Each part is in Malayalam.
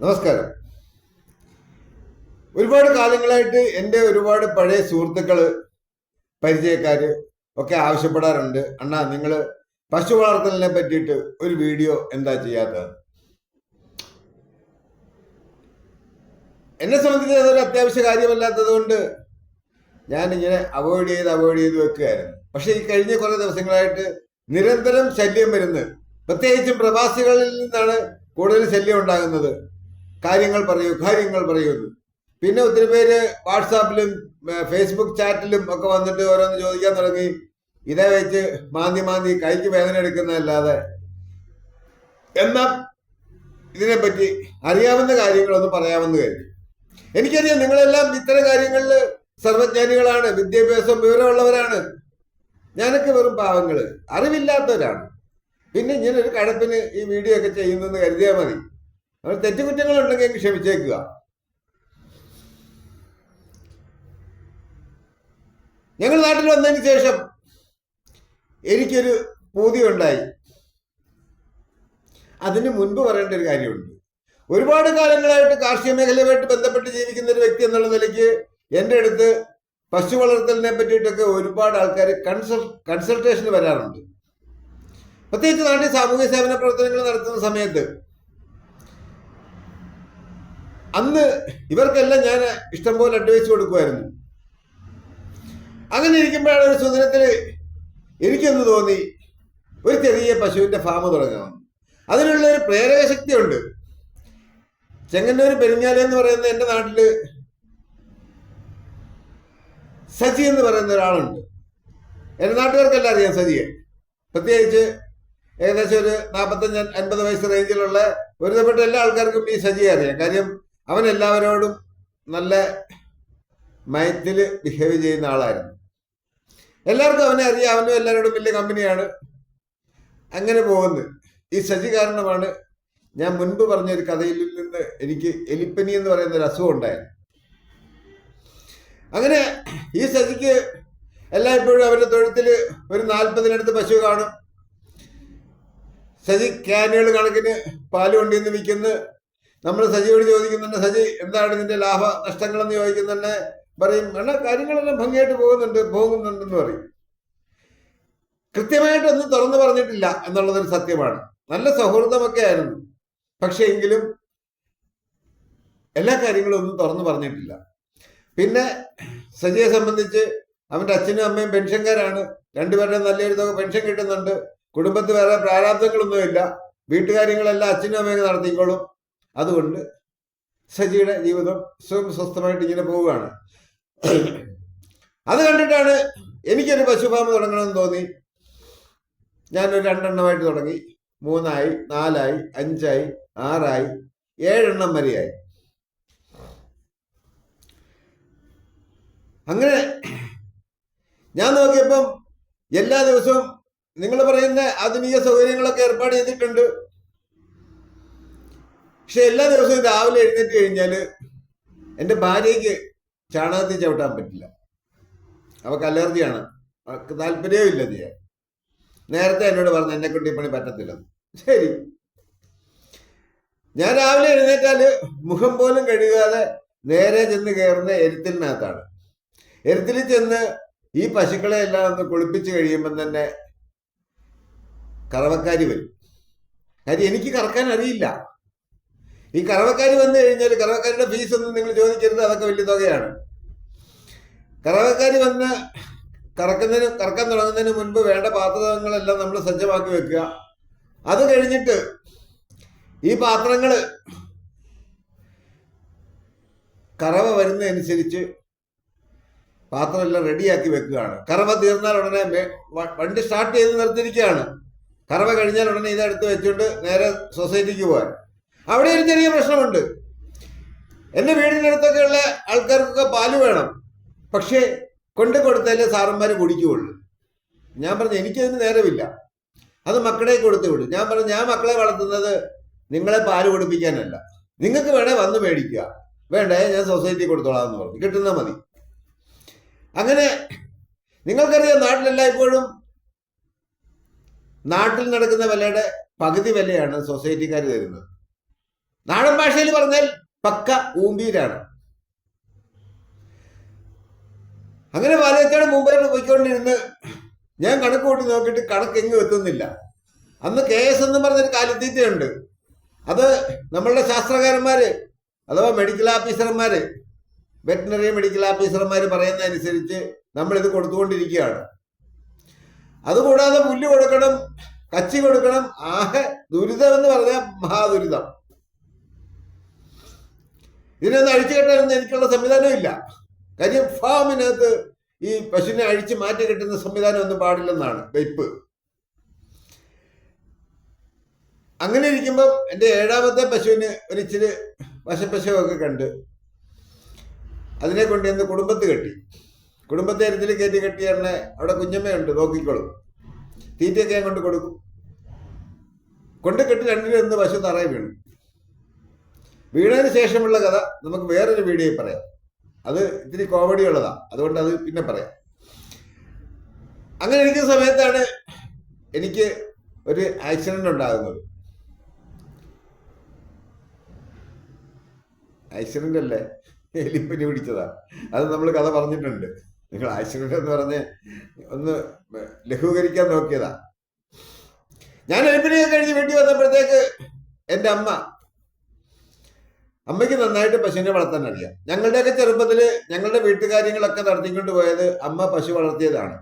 നമസ്കാരം. ഒരുപാട് കാലങ്ങളായിട്ട് എന്റെ ഒരുപാട് പഴയ സുഹൃത്തുക്കൾ പരിചയക്കാർ ഒക്കെ ആവശ്യപ്പെടാറുണ്ട്. അണ്ണാ നിങ്ങൾ പശു വളർത്തലിനെ പറ്റിയിട്ട് ഒരു വീഡിയോ എന്താ ചെയ്യാത്തത്? എന്നെ സംബന്ധിച്ച് അതൊരു അത്യാവശ്യ കാര്യമല്ലാത്തത് കൊണ്ട് ഞാനിങ്ങനെ അവോയ്ഡ് ചെയ്ത് അവോയ്ഡ് ചെയ്ത് വെക്കുകയായിരുന്നു. പക്ഷെ ഈ കഴിഞ്ഞ കുറേ ദിവസങ്ങളായിട്ട് നിരന്തരം ശല്യം വരുന്നത്. പ്രത്യേകിച്ചും പ്രവാസികളിൽ നിന്നാണ് കൂടുതൽ ശല്യം ഉണ്ടാകുന്നത്. കാര്യങ്ങൾ പറയൂ കാര്യങ്ങൾ പറയൂ എന്ന്. പിന്നെ ഒത്തിരി പേര് വാട്സാപ്പിലും ഫേസ്ബുക്ക് ചാറ്റിലും ഒക്കെ വന്നിട്ട് ഓരോന്ന് ചോദിക്കാൻ തുടങ്ങി. ഇതേ വെച്ച് മാന്തി മാന്തി കൈക്ക് വേദന എടുക്കുന്നതല്ലാതെ. എന്നാൽ ഇതിനെപ്പറ്റി അറിയാവുന്ന കാര്യങ്ങളൊന്നും പറയാമെന്ന് കരുതി. എനിക്കറിയാം നിങ്ങളെല്ലാം ഇത്തരം കാര്യങ്ങളിൽ സർവജ്ഞാനികളാണ് വിദ്യാഭ്യാസം വിവരമുള്ളവരാണ്. ഞാനൊക്കെ വെറും പാവങ്ങൾ അറിവില്ലാത്തവരാണ്. പിന്നെ ഇങ്ങനെ ഒരു കടപ്പിന് ഈ വീഡിയോ ഒക്കെ ചെയ്യുന്നെന്ന് കരുതിയാൽ മതി. അവർ തെറ്റുകുറ്റങ്ങളുണ്ടെങ്കിൽ ക്ഷമിച്ചേക്കുക. ഞങ്ങൾ നാട്ടിൽ വന്നതിന് ശേഷം എനിക്കൊരു ഉണ്ടായി അതിന് മുൻപ് പറയേണ്ട ഒരു കാര്യമുണ്ട്. ഒരുപാട് കാലങ്ങളായിട്ട് കാർഷിക മേഖലയുമായിട്ട് ബന്ധപ്പെട്ട് ജീവിക്കുന്ന ഒരു വ്യക്തി എന്നുള്ള നിലയ്ക്ക് എന്റെ അടുത്ത് പശു വളർത്തലിനെ പറ്റിയിട്ടൊക്കെ ഒരുപാട് ആൾക്കാർ കൺസൾ കൺസൾട്ടേഷന് വരാറുണ്ട്. പ്രത്യേകിച്ച് നാട്ടിൽ സാമൂഹ്യ സേവന പ്രവർത്തനങ്ങൾ നടത്തുന്ന സമയത്ത് അന്ന് ഇവർക്കെല്ലാം ഞാൻ ഇഷ്ടംപോലെ അഡ്വൈസ് കൊടുക്കുമായിരുന്നു. അങ്ങനെ ഇരിക്കുമ്പോഴാണ് ഒരു സുദിനത്തിൽ എനിക്കൊന്ന് തോന്നി ഒരു ചെറിയ പശുവിന്റെ ഫാം തുടങ്ങാം അതിനുള്ള ഒരു പ്രേരക ശക്തിയുണ്ട്. ചെങ്ങന്നൂർ പെരിഞ്ഞാല എന്ന് പറയുന്ന എന്റെ നാട്ടിൽ സജി എന്ന് പറയുന്ന ഒരാളുണ്ട്. എന്റെ നാട്ടുകാർക്കെല്ലാം അറിയാം സജിയെ. പ്രത്യേകിച്ച് ഏകദേശം ഒരു നാൽപ്പത്തഞ്ച് അൻപത് വയസ്സ് റേഞ്ചിലുള്ള ഒരുതപ്പെട്ട എല്ലാ ആൾക്കാർക്കും ഈ സജിയെ അറിയാം. കാര്യം അവൻ എല്ലാവരോടും നല്ല മയത്തിൽ ബിഹേവ് ചെയ്യുന്ന ആളായിരുന്നു. എല്ലാവർക്കും അവനെ അറിയാം. അവനും എല്ലാവരോടും വലിയ കമ്പനിയാണ് അങ്ങനെ പോകുന്നത് ഈ ശശി കാരണമാണ് ഞാൻ മുൻപ് പറഞ്ഞ ഒരു കഥയിൽ നിന്ന് എനിക്ക് എലിപ്പനി എന്ന് പറയുന്ന ഒരു അസുഖം ഉണ്ടായിരുന്നു അങ്ങനെ ഈ ശശിക്ക് എല്ലായ്പ്പോഴും അവരുടെ തൊഴുത്തിൽ ഒരു നാൽപ്പതിനടുത്ത് പശു കാണും. ശശി ക്യാനുകൾ കണക്കിന് പാൽ കൊണ്ടുവന്ന് വിൽക്കുന്നു. നമ്മൾ സജിയോട് ചോദിക്കുന്നുണ്ട് സജി എന്താണ് ഇതിന്റെ ലാഭ നഷ്ടങ്ങളെന്ന് ചോദിക്കുന്നുണ്ട്? പറയും അല്ല കാര്യങ്ങളെല്ലാം ഭംഗിയായിട്ട് പോകുന്നുണ്ട് പോകുന്നുണ്ടെന്ന് പറയും. കൃത്യമായിട്ടൊന്നും തുറന്നു പറഞ്ഞിട്ടില്ല എന്നുള്ളതൊരു സത്യമാണ്. നല്ല സൗഹൃദമൊക്കെ ആയിരുന്നു. പക്ഷെ എങ്കിലും എല്ലാ കാര്യങ്ങളും ഒന്നും തുറന്നു പറഞ്ഞിട്ടില്ല. പിന്നെ സജിയെ സംബന്ധിച്ച് അവന്റെ അച്ഛനും അമ്മയും പെൻഷൻകാരാണ്. രണ്ടുപേരുടെ നല്ലൊരു തുക പെൻഷൻ കിട്ടുന്നുണ്ട്. കുടുംബത്തിൽ വേറെ പ്രാരാബ്ദങ്ങളൊന്നുമില്ല. വീട്ടുകാര്യങ്ങളെല്ലാം അച്ഛനും അമ്മയൊക്കെ നടത്തിക്കോളും. അതുകൊണ്ട് സജിയുടെ ജീവിതം സ്വയം സ്വസ്ഥമായിട്ട് ഇങ്ങനെ പോവുകയാണ്. അത് കണ്ടിട്ടാണ് എനിക്കൊരു പശുഫാമ തുടങ്ങണമെന്ന് തോന്നി. ഞാനൊരു രണ്ടെണ്ണമായിട്ട് തുടങ്ങി. മൂന്നായി നാലായി അഞ്ചായി ആറായി ഏഴെണ്ണം വരെയായി. അങ്ങനെ ഞാൻ നോക്കിയപ്പം എല്ലാ ദിവസവും നിങ്ങൾ പറയുന്ന ആധുനിക സൗകര്യങ്ങളൊക്കെ ഏർപ്പാട് ചെയ്തിട്ടുണ്ട്. പക്ഷെ എല്ലാ ദിവസവും രാവിലെ എഴുന്നേറ്റ് കഴിഞ്ഞാൽ എന്റെ ഭാര്യയ്ക്ക് ചാണകത്തിൽ ചവിട്ടാൻ പറ്റില്ല. അവൾക്ക് അലർജിയാണ്. അവൾക്ക് താല്പര്യവും ഇല്ല ചെയ്യാൻ. നേരത്തെ എന്നോട് പറഞ്ഞു എന്നെ കൊണ്ട് ഈ പണി പറ്റത്തില്ലെന്ന് ശരി. ഞാൻ രാവിലെ എഴുന്നേറ്റാൽ മുഖം പോലും കഴുകാതെ നേരെ ചെന്ന് കയറുന്ന എരുത്തിലിനകത്താണ്. എരുത്തിൽ ചെന്ന് ഈ പശുക്കളെ എല്ലാം ഒന്ന് കുളിപ്പിച്ച് കഴിയുമ്പം തന്നെ കറവക്കാരി വരും. കാര്യം എനിക്ക് കറക്കാൻ അറിയില്ല. ഈ കറവക്കാർ വന്നു കഴിഞ്ഞാൽ കറവക്കാരുടെ ഫീസ് ഒന്നും നിങ്ങൾ ചോദിക്കരുത് അതൊക്കെ വലിയ തുകയാണ്. കറവക്കാർ വന്ന് കറക്കുന്നതിന് കറക്കാൻ തുടങ്ങുന്നതിന് മുൻപ് വേണ്ട പാത്രങ്ങളെല്ലാം നമ്മൾ സജ്ജമാക്കി വെക്കുക. അത് കഴിഞ്ഞിട്ട് ഈ പാത്രങ്ങൾ കറവ വരുന്നതനുസരിച്ച് പാത്രമെല്ലാം റെഡിയാക്കി വെക്കുകയാണ്. കറവ തീർന്നാൽ ഉടനെ വണ്ടി സ്റ്റാർട്ട് ചെയ്ത് നിർത്തിയിരിക്കുകയാണ്. കറവ കഴിഞ്ഞാൽ ഉടനെ ഇതെടുത്ത് വെച്ചുകൊണ്ട് നേരെ സൊസൈറ്റിക്ക് പോകാൻ. അവിടെ ഒരു ചെറിയ പ്രശ്നമുണ്ട്. എന്റെ വീടിനടുത്തൊക്കെ ഉള്ള ആൾക്കാർക്കൊക്കെ പാൽ വേണം. പക്ഷേ കൊണ്ടു കൊടുത്താലേ സാറന്മാർ കുടിക്കുകയുള്ളൂ. ഞാൻ പറഞ്ഞു എനിക്കതിന് നേരമില്ല. അത് മക്കളെ കൊടുത്തു വിടും ഞാൻ പറഞ്ഞു ഞാൻ മക്കളെ വളർത്തുന്നത് നിങ്ങളെ പാൽ കുടിപ്പിക്കാനല്ല. നിങ്ങൾക്ക് വേണേ വന്ന് മേടിക്കുക. വേണ്ടേ ഞാൻ സൊസൈറ്റി കൊടുത്തോളാം എന്ന് പറഞ്ഞു. കിട്ടുന്ന മതി. അങ്ങനെ നിങ്ങൾക്കറിയാം നാട്ടിലെല്ലായ്പ്പോഴും നാട്ടിൽ നടക്കുന്ന വിലയുടെ പകുതി വിലയാണ് സൊസൈറ്റിക്കാർ തരുന്നത്. നാടൻ ഭാഷയിൽ പറഞ്ഞാൽ പക്ക ഊമ്പീരാണ് അങ്ങനെ പാലക്കാട് മുംബൈയിൽ പോയിക്കൊണ്ടിരുന്ന് ഞാൻ കണക്ക് കൂട്ടി നോക്കിയിട്ട് കണക്ക് എങ്ങും എത്തുന്നില്ല. അന്ന് കെ എസ് എന്ന് പറഞ്ഞൊരു കാലിത്തീറ്റയുണ്ട്. അത് നമ്മളുടെ ശാസ്ത്രകാരന്മാര് അഥവാ മെഡിക്കൽ ഓഫീസർമാര് വെറ്റിനറി മെഡിക്കൽ ഓഫീസർമാർ പറയുന്നതനുസരിച്ച് നമ്മളിത് കൊടുത്തുകൊണ്ടിരിക്കുകയാണ്. അതുകൂടാതെ പുല്ല് കൊടുക്കണം കച്ചി കൊടുക്കണം ആകെ ദുരിതം എന്ന് പറഞ്ഞാൽ മഹാദുരിതം. ഇതിനൊന്നും അഴിച്ചു കെട്ടാനൊന്നും എനിക്കുള്ള സംവിധാനം ഇല്ല കാര്യം ഫാമിനകത്ത് ഈ പശുവിനെ അഴിച്ചു മാറ്റി കെട്ടുന്ന സംവിധാനം ഒന്നും പാടില്ലെന്നാണ് വെയ്പ്പ്. അങ്ങനെ ഇരിക്കുമ്പോൾ എന്റെ ഏഴാമത്തെ പശുവിന് ഒരു ഇച്ചിരി വശപ്പശുവൊക്കെ കണ്ട് അതിനെ കൊണ്ട് എന്ന് കുടുംബത്ത് കെട്ടി. കുടുംബത്തെ അരത്തിൽ കയറ്റി കെട്ടി തന്നെ അവിടെ കുഞ്ഞമ്മയുണ്ട് നോക്കിക്കോളും. തീറ്റയൊക്കെ ഞാൻ കൊണ്ട് കൊടുക്കും. കൊണ്ട് കെട്ടി എന്ന് പശു തറയിൽ വീണു. വീണതിന് ശേഷമുള്ള കഥ നമുക്ക് വേറൊരു വീഡിയോയിൽ പറയാം. അത് ഇത്തിരി കോമഡി ഉള്ളതാണ് അതുകൊണ്ട് അത് പിന്നെ പറയാം. അങ്ങനെ ഇരിക്കുന്ന സമയത്താണ് എനിക്ക് ഒരു ആക്സിഡന്റ് ഉണ്ടാകുന്നത്. ആക്സിഡന്റ് അല്ലേ? എലിപ്പനി പിടിച്ചതാ. അത് നമ്മൾ കഥ പറഞ്ഞിട്ടുണ്ട്. നിങ്ങൾ ആക്സിഡന്റ് എന്ന് പറഞ്ഞ് ഒന്ന് ലഘൂകരിക്കാൻ നോക്കിയതാ. ഞാൻ എലിപ്പനിയൊക്കെ കഴിഞ്ഞ് വീട്ടിൽ വന്നപ്പോഴത്തേക്ക് എന്റെ അമ്മ അമ്മയ്ക്ക് നന്നായിട്ട് പശുവിനെ വളർത്താൻ അറിയാം ഞങ്ങളുടെയൊക്കെ ചെറുപ്പത്തിൽ ഞങ്ങളുടെ വീട്ടുകാര്യങ്ങളൊക്കെ നടത്തിക്കൊണ്ട് പോയത് അമ്മ പശു വളർത്തിയതാണ്.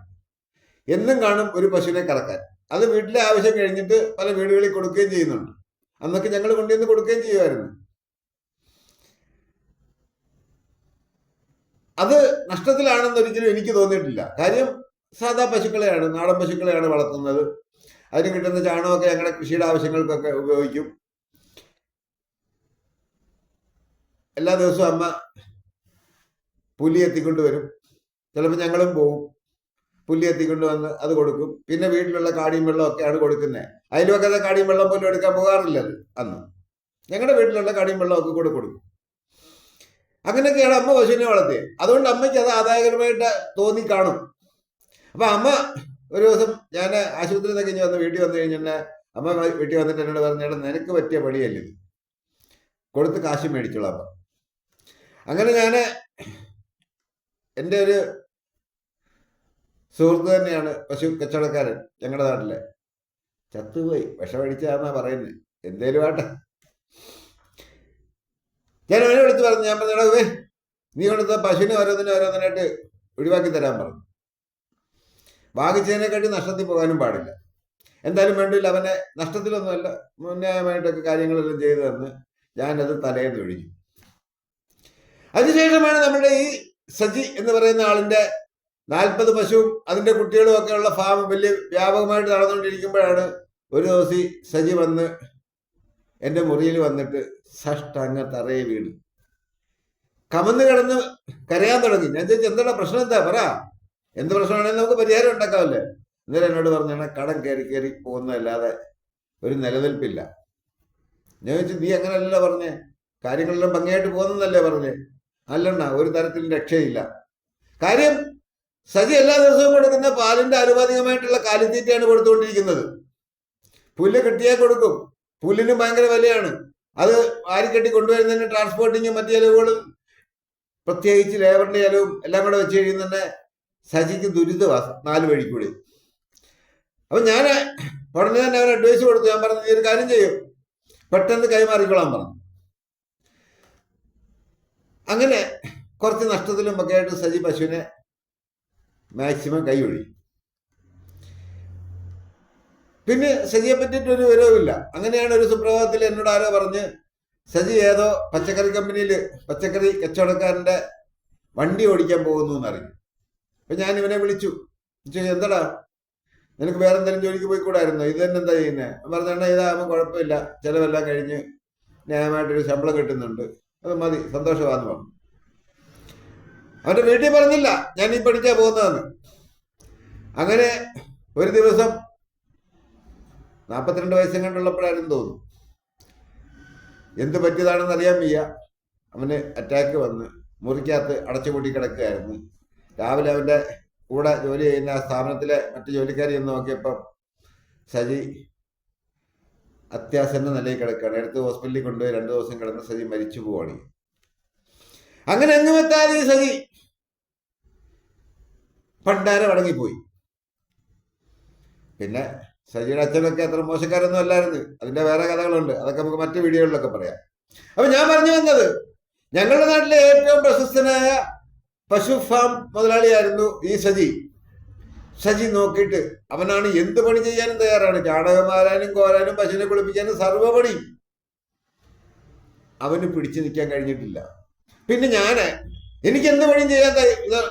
എന്നും കാണും ഒരു പശുവിനെ കറക്കാൻ. അത് വീട്ടിലെ ആവശ്യം കഴിഞ്ഞിട്ട് പല വീടുകളിൽ കൊടുക്കുകയും ചെയ്യുന്നുണ്ട്. അന്നൊക്കെ ഞങ്ങൾ കൊണ്ടുവന്ന് കൊടുക്കുകയും ചെയ്യുമായിരുന്നു. അത് നഷ്ടത്തിലാണെന്ന് ഒരിക്കലും എനിക്ക് തോന്നിയിട്ടില്ല. കാര്യം സാധാ പശുക്കളെയാണ് നാടൻ പശുക്കളെയാണ് വളർത്തുന്നത്. അതിന് കിട്ടുന്ന ചാണകമൊക്കെ ഞങ്ങളുടെ കൃഷിയുടെ ആവശ്യങ്ങൾക്കൊക്കെ ഉപയോഗിക്കും. എല്ലാ ദിവസവും അമ്മ പുല്ലി എത്തിക്കൊണ്ട് വരും. ചിലപ്പോൾ ഞങ്ങളും പോവും. പുല്ലി എത്തിക്കൊണ്ട് വന്ന് അത് കൊടുക്കും. പിന്നെ വീട്ടിലുള്ള കാടിയും വെള്ളം ഒക്കെയാണ് കൊടുക്കുന്നത് അയൽവക്കത്തെ കാടിയും വെള്ളം പോലും എടുക്കാൻ പോകാറില്ല അത് അന്ന്. ഞങ്ങളുടെ വീട്ടിലുള്ള കാടിയും വെള്ളം ഒക്കെ കൂടെ കൊടുക്കും. അങ്ങനെയൊക്കെയാണ് അമ്മ പശുവിനെ വളർത്തിയത് അതുകൊണ്ട് അമ്മയ്ക്ക് അത് ആദായകരമായിട്ട് തോന്നി കാണും. അപ്പൊ അമ്മ ഒരു ദിവസം ഞാൻ ആശുപത്രിയിൽ നിന്ന് കഴിഞ്ഞ് വന്ന് വീട്ടിൽ വന്നു കഴിഞ്ഞാൽ അമ്മ വീട്ടിൽ വന്നിട്ട് എന്നോട് പറഞ്ഞേട്ടാ നിനക്ക് പറ്റിയ പണിയല്ല ഇത്? കൊടുത്ത് കാശ് മേടിച്ചോളാം അമ്മ. അങ്ങനെ ഞാൻ എന്റെ ഒരു സുഹൃത്ത് തന്നെയാണ് പശു കച്ചവടക്കാരൻ ഞങ്ങളുടെ നാട്ടിലെ. ചത്തുപോയി. വിഷമടിച്ചാന്നാ പറയുന്നത് എന്തേലും ആട്ടെ. ഞാൻ അവനെ വിളിച്ച് പറഞ്ഞു. ഞാൻ പറഞ്ഞു വേ നീ കൊടുത്ത പശുവിനെ ഓരോന്നിനും ഓരോന്നിനായിട്ട് ഒഴിവാക്കി തരാൻ പറഞ്ഞു. വാങ്ങിച്ചതിനെക്കാട്ടി നഷ്ടത്തിൽ പോകാനും പാടില്ല. എന്തായാലും വേണ്ടില്ല. അവനെ നഷ്ടത്തിലൊന്നുമല്ല. ന്യായമായിട്ടൊക്കെ കാര്യങ്ങളെല്ലാം ചെയ്തു തന്ന് ഞാനത് തലേന്ന് ഒഴിഞ്ഞു. അതിനുശേഷമാണ് നമ്മുടെ ഈ സജി എന്ന് പറയുന്ന ആളിന്റെ നാൽപ്പത് പശുവും അതിന്റെ കുട്ടികളും ഒക്കെ ഉള്ള ഫാം വലിയ വ്യാപകമായിട്ട് നടന്നുകൊണ്ടിരിക്കുമ്പോഴാണ് ഒരു ദിവസം സജി വന്ന് എന്റെ മുറിയിൽ വന്നിട്ട് സഷ്ടങ്ങ തറയെ വീണ്. കമന്ന് കിടന്ന് കരയാൻ തുടങ്ങി. ഞാൻ ചോദിച്ചു എന്താണ് പ്രശ്നം? എന്താ? പറ. എന്ത് പ്രശ്നമാണെങ്കിലും നമുക്ക് പരിഹാരം ഉണ്ടാക്കാമല്ലേ? ഇന്നലെ എന്നോട് പറഞ്ഞാണ് കടം കയറി കയറി പോകുന്നതല്ലാതെ ഒരു നിലനിൽപ്പില്ല. ഞാൻ ചോദിച്ചു നീ അങ്ങനെയല്ല പറഞ്ഞേ. കാര്യങ്ങളെല്ലാം ഭംഗിയായിട്ട് പോകുന്നതല്ലേ പറഞ്ഞേ? അല്ലണ്ണ ഒരു തരത്തിലും രക്ഷയില്ല. കാര്യം സജി എല്ലാ ദിവസവും കൊടുക്കുന്ന പാലിന്റെ ആനുപാതികമായിട്ടുള്ള കാലിത്തീറ്റയാണ് കൊടുത്തുകൊണ്ടിരിക്കുന്നത്. പുല്ല് കിട്ടിയാൽ കൊടുക്കും. പുല്ലിന് ഭയങ്കര വിലയാണ്. അത് ആരിക്കെട്ടി കൊണ്ടുവരുന്നതിന് ട്രാൻസ്പോർട്ടിങ്ങും മറ്റു ചിലവുകളും പ്രത്യേകിച്ച് ലേബറിന്റെ ചിലവും എല്ലാം കൂടെ വെച്ച് കഴിയുന്നുണ്ടെ സജിക്ക് ദുരിതമാണ് നാല് വഴി കൂടി. അപ്പൊ ഞാൻ ഉടനെ തന്നെ അവൻ അഡ്വൈസ് കൊടുത്തു. ഞാൻ പറഞ്ഞു നീ ഒരു കാര്യം ചെയ്യും. പെട്ടെന്ന് കൈമാറിക്കൊള്ളാൻ പറഞ്ഞു. അങ്ങനെ കുറച്ച് നഷ്ടത്തിലും ഒക്കെ ആയിട്ട് സജി പശുവിനെ മാക്സിമം കൈ ഒഴി പിന്നെ സജിയെ പറ്റിയിട്ട് ഒരു വിവരവുമില്ല. അങ്ങനെയാണ് ഒരു സുപ്രഭാതത്തിൽ എന്നോട് ആരോ പറഞ്ഞ് സജി ഏതോ പച്ചക്കറി കമ്പനിയിൽ പച്ചക്കറി കച്ചവടക്കാരന്റെ വണ്ടി ഓടിക്കാൻ പോകുന്നു എന്നറിഞ്ഞു. അപ്പൊ ഞാൻ ഇവനെ വിളിച്ചു. എന്താടാ? നിനക്ക് വേറെ എന്തെങ്കിലും ജോലിക്ക് പോയിക്കൂടായിരുന്നോ ഇത് തന്നെ എന്താ ചെയ്യുന്നത് പറഞ്ഞാൽ ഇതാകുമ്പോൾ കുഴപ്പമില്ല. ചിലവെല്ലാം കഴിഞ്ഞ് ന്യായമായിട്ടൊരു ശമ്പളം കിട്ടുന്നുണ്ട്. അത് മതി സന്തോഷമാന്ന് പറഞ്ഞു. അവന്റെ വീട്ടിൽ പറഞ്ഞില്ല ഞാൻ ഈ പഠിച്ചാ പോകുന്നതെന്ന്. അങ്ങനെ ഒരു ദിവസം നാൽപ്പത്തിരണ്ട് വയസ്സും കണ്ടുള്ളപ്പോഴായിരുന്നു തോന്നുന്നു. എന്ത് പറ്റിയതാണെന്ന് അറിയാൻ വയ്യ. അവന് അറ്റാക്ക് വന്ന് മുറിക്കകത്ത് അടച്ചുപൂട്ടി കിടക്കുകയായിരുന്നു. രാവിലെ അവന്റെ കൂടെ ജോലി ചെയ്യുന്ന സ്ഥാപനത്തിലെ മറ്റു ജോലിക്കാരി എന്ന് നോക്കിയപ്പം സജി അത്യാസന്ന നിലയിൽ കിടക്കുകയാണ്. എടുത്ത് ഹോസ്പിറ്റലിൽ കൊണ്ടുപോയി രണ്ടു ദിവസം കിടന്ന സതി മരിച്ചു പോവാണ്. അങ്ങനെ എങ്ങും എത്താതെ ഈ സതി പണ്ടാരം അടങ്ങിപ്പോയി. പിന്നെ സജിയുടെ അച്ഛനൊക്കെ അത്ര മോശക്കാരൊന്നും അല്ലായിരുന്നു. അതിന്റെ വേറെ കഥകളുണ്ട്. അതൊക്കെ നമുക്ക് മറ്റു വീഡിയോകളിലൊക്കെ പറയാം. അപ്പൊ ഞാൻ പറഞ്ഞു വന്നത് ഞങ്ങളുടെ നാട്ടിലെ ഏറ്റവും പ്രശസ്തനായ പശു ഫാം മുതലാളിയായിരുന്നു ഈ സജി. സജി നോക്കിയിട്ട് അവനാണ് എന്ത് പണി ചെയ്യാനും തയ്യാറാണ്. ചാണകമാരാനും കോരാനും പശുവിനെ കുളിപ്പിക്കാനും സർവപണി അവന് പിടിച്ചു നിൽക്കാൻ കഴിഞ്ഞിട്ടില്ല. പിന്നെ ഞാൻ എനിക്ക് എന്ത് പണിയും ചെയ്യാൻ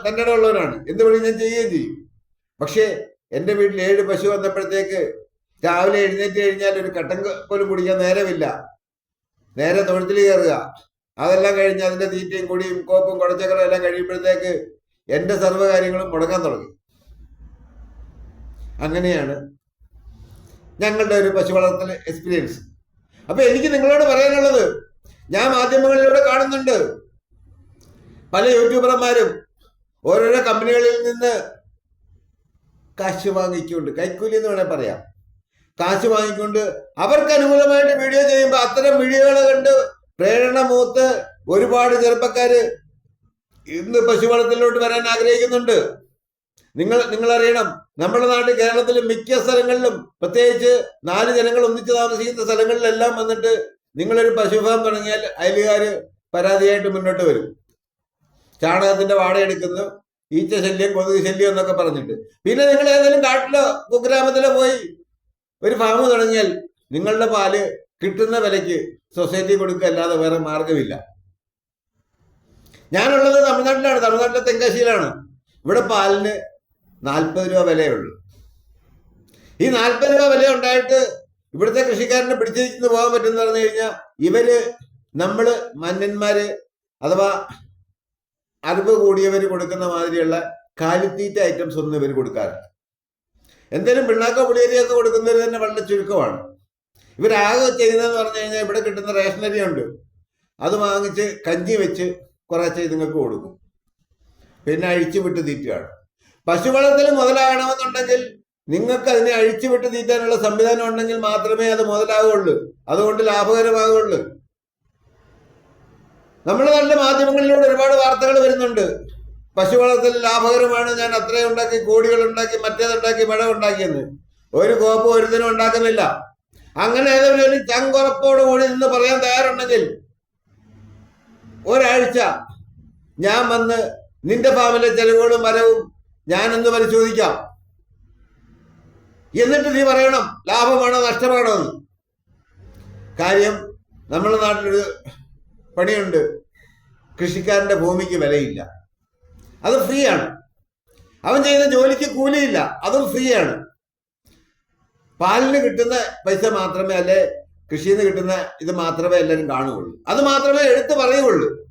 തന്നെ ഉള്ളവനാണ്. എന്ത് പണി ഞാൻ ചെയ്യുകയും ചെയ്യും. പക്ഷേ എന്റെ വീട്ടിൽ ഏഴ് പശു വന്നപ്പോഴത്തേക്ക് രാവിലെ എഴുന്നേറ്റ് കഴിഞ്ഞാൽ ഒരു കട്ടൻ പോലും കുടിക്കാൻ നേരമില്ല. നേരെ തൊഴുത്തിൽ കയറുക. അതെല്ലാം കഴിഞ്ഞ് അതിന്റെ തീറ്റയും കൊടിയും കോപ്പും കുടച്ചക്കളും എല്ലാം കഴിയുമ്പോഴത്തേക്ക് എന്റെ സർവകാര്യങ്ങളും മുടങ്ങാൻ തുടങ്ങി. അങ്ങനെയാണ് ഞങ്ങളുടെ ഒരു പശു വളർത്തൽ എക്സ്പീരിയൻസ് അപ്പൊ എനിക്ക് നിങ്ങളോട് പറയാനുള്ളത് ഞാൻ മാധ്യമങ്ങളിലൂടെ കാണുന്നുണ്ട്. പല യൂട്യൂബർമാരും ഓരോരോ കമ്പനികളിൽ നിന്ന് കാശ് വാങ്ങിക്കൊണ്ട് കൈക്കൂലി എന്ന് വേണേൽ പറയാം. കാശ് വാങ്ങിക്കൊണ്ട് അവർക്ക് അനുകൂലമായിട്ട് വീഡിയോ ചെയ്യുമ്പോൾ അത്തരം വീഡിയോകൾ കണ്ട് പ്രേരണ മൂത്ത് ഒരുപാട് ചെറുപ്പക്കാര് ഇന്ന് പശു വളർത്തലിലോട്ട് വരാൻ ആഗ്രഹിക്കുന്നുണ്ട്. നിങ്ങൾ നിങ്ങൾ അറിയണം നമ്മുടെ നാട്ടിൽ കേരളത്തിലെ മിക്ക സ്ഥലങ്ങളിലും പ്രത്യേകിച്ച് നാല് ജനങ്ങൾ ഒന്നിച്ച് താമസിക്കുന്ന സ്ഥലങ്ങളിലെല്ലാം വന്നിട്ട് നിങ്ങളൊരു പശു ഫാം തുടങ്ങിയാൽ അയലുകാർ പരാതിയായിട്ട് മുന്നോട്ട് വരും. ചാണകത്തിന്റെ വാട എടുക്കുന്നു ഈച്ച ശല്യം കൊതുക് ശല്യം എന്നൊക്കെ പറഞ്ഞിട്ട്. പിന്നെ നിങ്ങൾ ഏതെങ്കിലും കാട്ടിലോ കുഗ്രാമത്തിലോ പോയി ഒരു ഫാം തുടങ്ങിയാൽ നിങ്ങളുടെ പാൽ കിട്ടുന്ന വിലയ്ക്ക് സൊസൈറ്റി കൊടുക്കുക അല്ലാതെ വേറെ മാർഗമില്ല ഞാനുള്ളത് തമിഴ്നാട്ടിലാണ് തമിഴ്നാട്ടിലെ തെങ്കാശിയിലാണ്. ഇവിടെ പാലിന് നാൽപ്പത് രൂപ വിലയുള്ളൂ. ഈ നാൽപ്പത് രൂപ വില ഉണ്ടായിട്ട് ഇവിടുത്തെ കൃഷിക്കാരനെ പിടിച്ചിരിക്കുന്നു പോകാൻ പറ്റുമെന്ന് പറഞ്ഞു കഴിഞ്ഞാൽ ഇവർ നമ്മൾ മന്നന്മാര് അഥവാ അറിവ് കൂടിയവര് കൊടുക്കുന്ന മാതിരിയുള്ള കാലിത്തീറ്റ ഐറ്റംസ് ഒന്നും ഇവർ കൊടുക്കാറില്ല. എന്തേലും പിണ്ണാക്കോ പുളിയരിയൊക്കെ കൊടുക്കുന്നവർ തന്നെ വളരെ ചുരുക്കമാണ്. ഇവരാകെ ചെയ്യുന്നതെന്ന് പറഞ്ഞു കഴിഞ്ഞാൽ ഇവിടെ കിട്ടുന്ന റേഷനറി ഉണ്ട്. അത് വാങ്ങിച്ച് കഞ്ഞി വെച്ച് കുറച്ച് ഇതുങ്ങൾക്ക് കൊടുക്കും. പിന്നെ അഴിച്ചു വിട്ട് തീറ്റുകയാണ് പശു വളർത്തൽ മുതലാകണമെന്നുണ്ടെങ്കിൽ നിങ്ങൾക്ക് അതിനെ അഴിച്ചുവിട്ട് തീറ്റാനുള്ള സംവിധാനം ഉണ്ടെങ്കിൽ മാത്രമേ അത് മുതലാകുള്ളൂ അതുകൊണ്ട് ലാഭകരമാകുള്ളൂ നമ്മൾ നല്ല മാധ്യമങ്ങളിലൂടെ ഒരുപാട് വാർത്തകൾ വരുന്നുണ്ട്. പശു വളർത്തൽ ലാഭകരമാണ് ഞാൻ അത്രയും ഉണ്ടാക്കി കോടികൾ ഉണ്ടാക്കി മറ്റേതുണ്ടാക്കി മഴ ഉണ്ടാക്കിയെന്ന് ഒരു കോപ്പ് ഒരുതിനും ഉണ്ടാക്കുന്നില്ല. അങ്ങനെ ഏതെങ്കിലും ഒരു ചങ്കുറപ്പോട് കൂടി നിന്ന് പറയാൻ തയ്യാറുണ്ടെങ്കിൽ ഒരാഴ്ച ഞാൻ വന്ന് നിന്റെ ഫാമിലെ ചെലവുകളും വരവും ഞാനൊന്ന് പരിശോധിക്കാം. എന്നിട്ട് നീ പറയണം ലാഭമാണോ നഷ്ടമാണോ എന്ന്. കാര്യം നമ്മുടെ നാട്ടിലൊരു പണിയുണ്ട്. കൃഷിക്കാരന്റെ ഭൂമിക്ക് വിലയില്ല. അത് ഫ്രീ ആണ് അവൻ ചെയ്യുന്ന ജോലിക്ക് കൂലിയില്ല. അതും ഫ്രീ ആണ് പാലിന് കിട്ടുന്ന പൈസ മാത്രമേ അല്ലെ കൃഷിയിൽ നിന്ന് കിട്ടുന്ന ഇത് മാത്രമേ എല്ലാവരും കാണുകയുള്ളൂ. അത് മാത്രമേ എടുത്തു പറയുകയുള്ളൂ.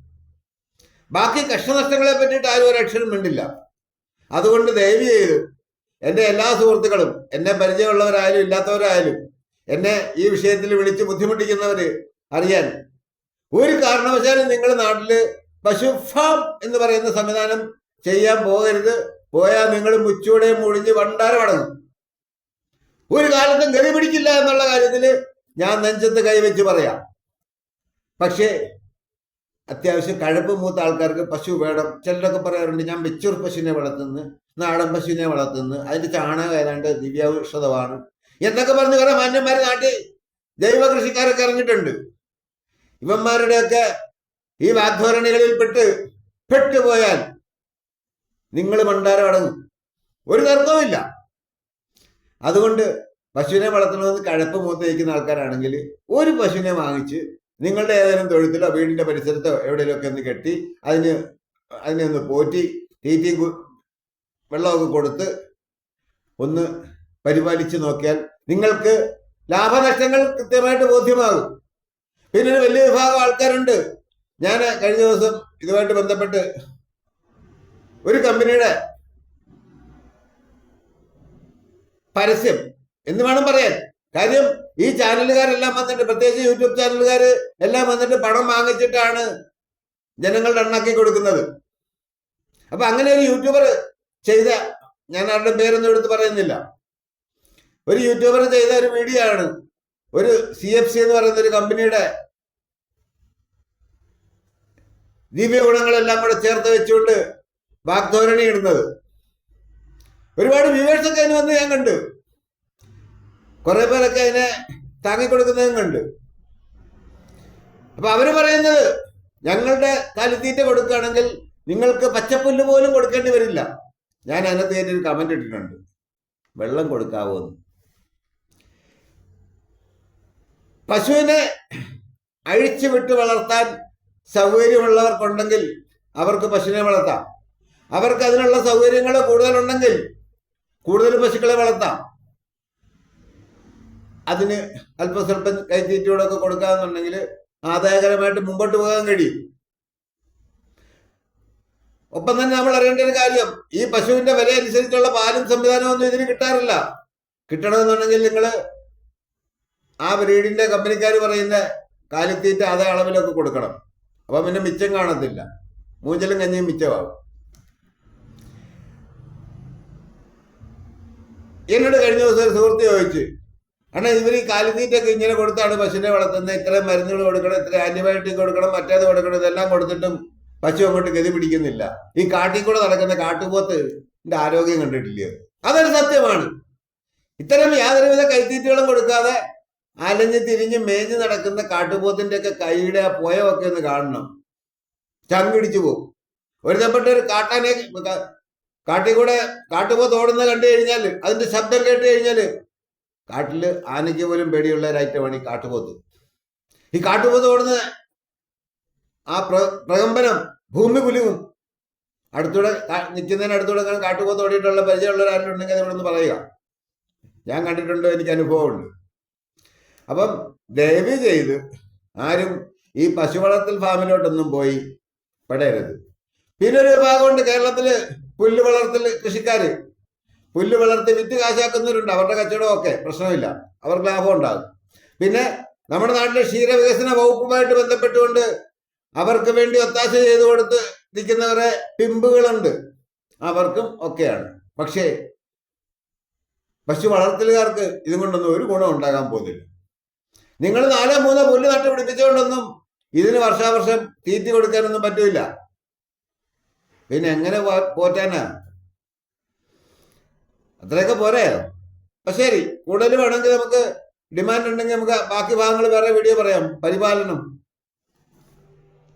ബാക്കി കഷ്ടനഷ്ടങ്ങളെ പറ്റിയിട്ട് ആരും ഒരു അക്ഷരം മിണ്ടില്ല. അതുകൊണ്ട് ദയവ് ചെയ്ത് എന്റെ എല്ലാ സുഹൃത്തുക്കളും എന്നെ പരിചയമുള്ളവരായാലും ഇല്ലാത്തവരായാലും എന്നെ ഈ വിഷയത്തിൽ വിളിച്ച് ബുദ്ധിമുട്ടിക്കുന്നവര് അറിയാൻ ഒരു കാരണവശാലും നിങ്ങൾ നാട്ടിൽ പശു ഫാം എന്ന് പറയുന്ന സംവിധാനം ചെയ്യാൻ പോകരുത്. പോയാൽ നിങ്ങൾ മുച്ചൂടെ മുഴിഞ്ഞ് വണ്ടാരം അടങ്ങും. ഒരു കാലത്തും ഗതി പിടിക്കില്ല എന്നുള്ള കാര്യത്തിൽ ഞാൻ നെഞ്ചത്ത് കൈവച്ച് പറയാം. പക്ഷേ അത്യാവശ്യം കഴപ്പ് മൂത്ത ആൾക്കാർക്ക് പശു വേണം. ചിലരൊക്കെ പറയാറുണ്ട് ഞാൻ വെച്ചൂർ പശുവിനെ വളർത്തുന്നു നാടൻ പശുവിനെ വളർത്തുന്നു അതിന്റെ ചാണകം ഏതാണ്ട് ദിവ്യൌഷധമാണ് എന്നൊക്കെ പറഞ്ഞു കുറെ മാന്യന്മാരെ നാട്ടിൽ ജൈവ കൃഷിക്കാരൊക്കെ ഇറങ്ങിയിട്ടുണ്ട്. ഇവന്മാരുടെയൊക്കെ ഈ വാഗ്ധോരണികളിൽ പെട്ട് പെട്ടുപോയാൽ നിങ്ങൾ മണ്ടാരം അടങ്ങും. ഒരു തർക്കവുമില്ല അതുകൊണ്ട് പശുവിനെ വളർത്തണമെന്ന് കഴപ്പ് മൂത്ത് വയ്ക്കുന്ന ആൾക്കാരാണെങ്കിൽ ഒരു പശുവിനെ വാങ്ങിച്ച് നിങ്ങളുടെ ഏതെങ്കിലും തൊഴുത്തിലോ വീടിന്റെ പരിസരത്തോ എവിടെയെങ്കിലുമൊക്കെ ഒന്ന് കെട്ടി അതിന് അതിനെ ഒന്ന് പോറ്റി തീറ്റയും കു- വെള്ളമൊക്കെ കൊടുത്ത് ഒന്ന് പരിപാലിച്ച് നോക്കിയാൽ നിങ്ങൾക്ക് ലാഭനഷ്ടങ്ങൾ കൃത്യമായിട്ട് ബോധ്യമാകും. പിന്നെ ഒരു വലിയ വിഭാഗം ആൾക്കാരുണ്ട്. ഞാൻ കഴിഞ്ഞ ദിവസം ഇതുമായിട്ട് ബന്ധപ്പെട്ട് ഒരു കമ്പനിയുടെ പരസ്യം എന്ന് വേണം പറയാൻ. കാര്യം ഈ ചാനലുകാരെല്ലാം വന്നിട്ട് പ്രത്യേകിച്ച് യൂട്യൂബ് ചാനലുകാർ എല്ലാം വന്നിട്ട് പണം വാങ്ങിച്ചിട്ടാണ് ജനങ്ങളുടെ എണ്ണാക്കി കൊടുക്കുന്നത്. അപ്പൊ അങ്ങനെ ഒരു യൂട്യൂബർ ചെയ്ത ഞാൻ ആരുടെ പേരൊന്നും എടുത്ത് പറയുന്നില്ല. ഒരു യൂട്യൂബർ ചെയ്ത ഒരു വീഡിയോ ആണ് ഒരു സി എഫ് സി എന്ന് പറയുന്ന ഒരു കമ്പനിയുടെ ദിവ്യ ഗുണങ്ങളെല്ലാം കൂടെ ചേർത്ത് വെച്ചുകൊണ്ട് വാഗ്ധോരണി ഇടുന്നത്. ഒരുപാട് വ്യൂവേഴ്സ് അതിന് വന്ന് ഞാൻ കണ്ടു. കുറെ പേരൊക്കെ അതിനെ താങ്ങിക്കൊടുക്കുന്നതും കണ്ട്. അപ്പൊ അവർ പറയുന്നത് ഞങ്ങളുടെ കാലിത്തീറ്റ കൊടുക്കുകയാണെങ്കിൽ നിങ്ങൾക്ക് പച്ചപ്പുല്ല് പോലും കൊടുക്കേണ്ടി വരില്ല. ഞാൻ അതിനകത്ത് ഒരു കമന്റ് ഇട്ടിട്ടുണ്ട്. വെള്ളം കൊടുക്കാവോ എന്ന്. പശുവിനെ അഴിച്ചു വിട്ട് വളർത്താൻ സൗകര്യമുള്ളവർക്കുണ്ടെങ്കിൽ അവർക്ക് പശുവിനെ വളർത്താം. അവർക്ക് അതിനുള്ള സൗകര്യങ്ങൾ കൂടുതലുണ്ടെങ്കിൽ കൂടുതൽ പശുക്കളെ വളർത്താം. അതിന് അല്പസ്വല്പം കൈത്തീറ്റയോടൊക്കെ കൊടുക്കാന്നുണ്ടെങ്കിൽ ആദായകരമായിട്ട് മുമ്പോട്ട് പോകാൻ കഴിയും. ഒപ്പം തന്നെ നമ്മൾ അറിയേണ്ട ഒരു കാര്യം ഈ പശുവിന്റെ വില അനുസരിച്ചുള്ള പാലും സംവിധാനവും ഒന്നും ഇതിന് കിട്ടാറില്ല. കിട്ടണമെന്നുണ്ടെങ്കിൽ നിങ്ങൾ ആ ബ്രീഡിന്റെ കമ്പനിക്കാർ പറയുന്ന കാലിത്തീറ്റ അതേ അളവിലൊക്കെ കൊടുക്കണം. അപ്പൊ പിന്നെ മിച്ചം കാണത്തില്ല. മൂഞ്ചലും കഞ്ഞിയും മിച്ചമാകും. എന്നോട് കഴിഞ്ഞ ദിവസം ഒരു സുഹൃത്ത് ചോദിച്ചു അണ്ണാ ഇവർ ഈ കാലിത്തീറ്റൊക്കെ ഇങ്ങനെ കൊടുത്താണ് പശുവിനെ വളർത്തുന്നത്. ഇത്രയും മരുന്നുകൾ കൊടുക്കണം ഇത്ര ആന്റിബയോട്ടിക് കൊടുക്കണം മറ്റേത് കൊടുക്കണം ഇതെല്ലാം കൊടുത്തിട്ടും പശു അങ്ങോട്ട് ഗതി പിടിക്കുന്നില്ല. ഈ കാട്ടിൽ കൂടെ നടക്കുന്ന കാട്ടുപോത്ത് ആരോഗ്യം കണ്ടിട്ടില്ലേ? അതൊരു സത്യമാണ്. ഇത്തരം യാതൊരുവിധ കൈത്തീറ്റുകളും കൊടുക്കാതെ അലഞ്ഞ് തിരിഞ്ഞ് മേഞ്ഞ് നടക്കുന്ന കാട്ടുപോത്തിന്റെ ഒക്കെ കൈയുടെ ആ പോയമൊക്കെ ഒന്ന് കാണണം. ചങ്കിടിച്ചു പോകും. ഒരുതപ്പെട്ട ഒരു കാട്ടാനെ കാട്ടിൽ കൂടെ കാട്ടുപോത്ത് ഓടുന്ന കണ്ടു കഴിഞ്ഞാൽ അതിന്റെ ശബ്ദം കേട്ട് കഴിഞ്ഞാൽ കാട്ടിൽ ആനയ്ക്ക് പോലും പേടിയുള്ള ഒരു ഐറ്റമാണ് ഈ കാട്ടുപോത്ത്. ഈ കാട്ടുപോത്ത് ഓടുന്ന ആ പ്ര പ്രകമ്പനം ഭൂമി കുലുങ്ങും. അടുത്തൂടെ നിൽക്കുന്നതിന് അടുത്തൂടെ കാട്ടുപോത്ത് ഓടിയിട്ടുള്ള പരിചയമുള്ള ആരുണ്ടെങ്കിൽ ഇവിടെ നിന്ന് പറയുക. ഞാൻ കണ്ടിട്ടുണ്ട് എനിക്ക് അനുഭവമുണ്ട്. അപ്പം ദയവ് ചെയ്ത് ആരും ഈ പശു വളർത്തൽ ഫാമിലോട്ടൊന്നും പോയി പെടരുത്. പിന്നെ ഒരു വിഭാഗമുണ്ട് കേരളത്തിൽ പുല്ല് വളർത്തൽ കൃഷിക്കാര്. പുല്ല് വളർത്തി വിറ്റ് കാശാക്കുന്നവരുണ്ട്. അവരുടെ കച്ചവടമൊക്കെ പ്രശ്നമില്ല. അവർക്ക് ലാഭം ഉണ്ടാകും. പിന്നെ നമ്മുടെ നാട്ടിലെ ക്ഷീരവികസന വകുപ്പുമായിട്ട് ബന്ധപ്പെട്ടുകൊണ്ട് അവർക്ക് വേണ്ടി ഒത്താശ ചെയ്തു കൊടുത്ത് നിൽക്കുന്നവരെ പിമ്പുകളുണ്ട്. അവർക്കും ഒക്കെയാണ്. പക്ഷേ പശു വളർത്തലുകാർക്ക് ഇതും കൊണ്ടൊന്നും ഒരു ഗുണം ഉണ്ടാകാൻ പോകുന്നില്ല. നിങ്ങൾ നാലോ മൂന്നോ പുല്ല് നട്ട് പിടിപ്പിച്ചുകൊണ്ടൊന്നും ഇതിന് വർഷാവർഷം തീറ്റി കൊടുക്കാനൊന്നും പറ്റില്ല പിന്നെ എങ്ങനെ പോറ്റാനാ? അത്രയൊക്കെ പോരെ. അപ്പൊ ശരി കൂടുതൽ വേണമെങ്കിൽ നമുക്ക് ഡിമാൻഡ് ഉണ്ടെങ്കിൽ നമുക്ക് ബാക്കി ഭാഗങ്ങൾ വേറെ വീഡിയോ പറയാം. പരിപാലനം.